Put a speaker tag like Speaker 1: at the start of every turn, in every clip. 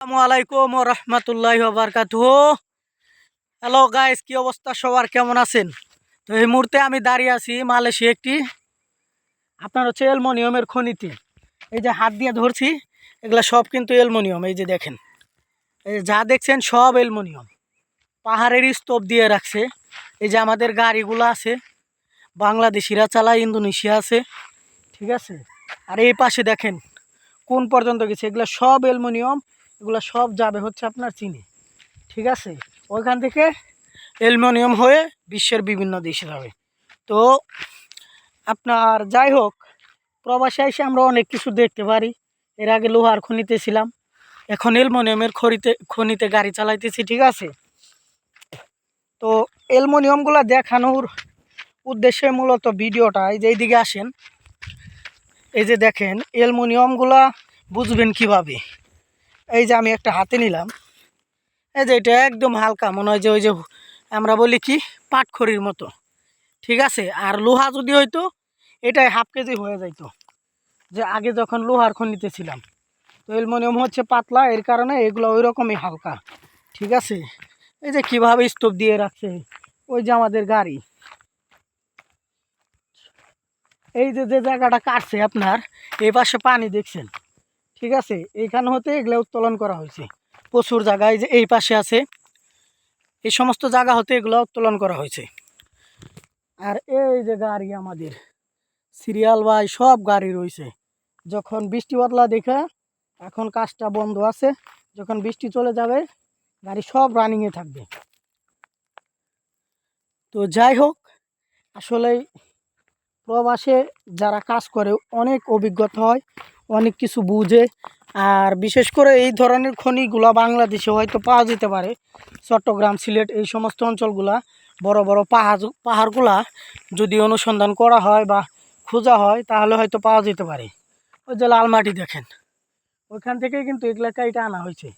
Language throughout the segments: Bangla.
Speaker 1: আসসালামু আলাইকুম ও রহমতুল্লাহ বারকাতুহ। হ্যালো গাইস কি অবস্থা সবার? কেমন আছেন? তো এই মুহূর্তে আমি দাঁড়িয়ে আছি মালয়েশিয়া একটি, আপনার হচ্ছে অ্যালমোনিয়ামের খনিতে। এই যে হাত দিয়ে ধরছি, এগুলা সব কিন্তু অ্যালমোনিয়াম, এই যে দেখেন। এই যে যা দেখছেন সব অ্যালমোনিয়াম। পাহাড়ের স্তূপ দিয়ে রাখছে। এই যে আমাদের গাড়িগুলো আছে, বাংলাদেশিরা চালায়, ইন্দোনেশিয়া আছে, ঠিক আছে? আর এই পাশে দেখেন, কোন পর্যন্ত গেছে? এগুলো সব অ্যালমোনিয়াম এগুলো সব যাবে হচ্ছে আপনার চীনে। ঠিক আছে? ওইখান থেকে অ্যালুমিনিয়াম হয়ে বিশ্বের বিভিন্ন দেশে যাবে। তো আপনার যাই হোক, প্রবাসে এসে আমরা অনেক কিছু দেখতে পারি। এর আগে লোহার খনিতে ছিলাম। এখন অ্যালুমিনিয়ামের খনিতে খনিতে গাড়ি চালাইতেছি, ঠিক আছে? তো অ্যালুমিনিয়ামগুলো দেখানোর উদ্দেশ্যে মূলত ভিডিওটা, এই যে এইদিকে আসেন। এই যে দেখেন, অ্যালুমিনিয়ামগুলা বুঝবেন কীভাবে? এই যে আমি একটা হাতে নিলাম। এই যে এটা একদম হালকা, মনে হয় যে ওই যে আমরা বলি কি, পাটখড়ির মতো। ঠিক আছে? আর লোহা যদি হইতো, এটাই হাফ কেজি হয়ে যাইতো। যে আগে যখন লোহার খনিতে ছিলাম, তো অ্যালুমিনিয়াম হচ্ছে পাতলা, এর কারণে এগুলো ওই রকমই হালকা। ঠিক আছে? এই যে কীভাবে স্তূপ দিয়ে রাখছে, ওই যে আমাদের গাড়ি। এই যে যে জায়গাটা কাটছে আপনার, এই পাশে পানি দেখছেন? ঠিক আছে? এইখানে হতে এগুলো উত্তোলন করা হয়েছে। প্রচুর জায়গায় যে এই পাশে আছে। এই সমস্ত জায়গা হতে এগুলো উত্তোলন করা হয়েছে। আর এই যে গাড়ি আমাদের, সিরিয়াল বাই সব গাড়ি রয়েছে। যখন বৃষ্টি বদলা দেখা, এখন কাজটা বন্ধ আছে। যখন বৃষ্টি চলে যাবে, গাড়ি সব রানিংয়ে থাকবে। তো যাই হোক, আসলেই প্রবাসে যারা কাজ করে, অনেক অভিজ্ঞতা হয়। অনেক কিছু বুঝে। আর বিশেষ করে এই ধরনের খনিগুলা বাংলাদেশে হয়তো পাওয়া যেতে পারে। চট্টগ্রাম, সিলেট এই সমস্ত অঞ্চলগুলা, বড় বড় পাহাড়, পাহাড়গুলা যদি অনুসন্ধান করা হয় বা খোঁজা হয়, তাহলে হয়তো পাওয়া যেতে পারে। ওই যে লাল মাটি দেখেন, ওইখান থেকেই কিন্তু এগুলা কাইটা আনা হয়েছে,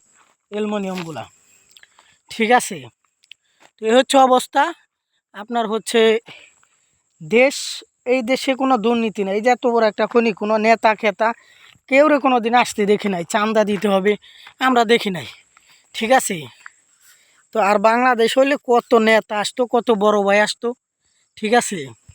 Speaker 1: অ্যালমোনিয়ামগুলা। ঠিক আছে, তো এই হচ্ছে অবস্থা। আপনার হচ্ছে দেশ, এই দেশে কোনো দুর্নীতি নেই। এই যে এত বড় একটা খনি, কোনো নেতা খেতা কেউ রে কোনো দিন আসতে দেখি নাই চান্দা দিতে হবে, আমরা দেখি নাই, ঠিক আছে? তো আর বাংলাদেশ হইলে কত নেতা আসতো, কত বড় ভাই আসতো, ঠিক আছে?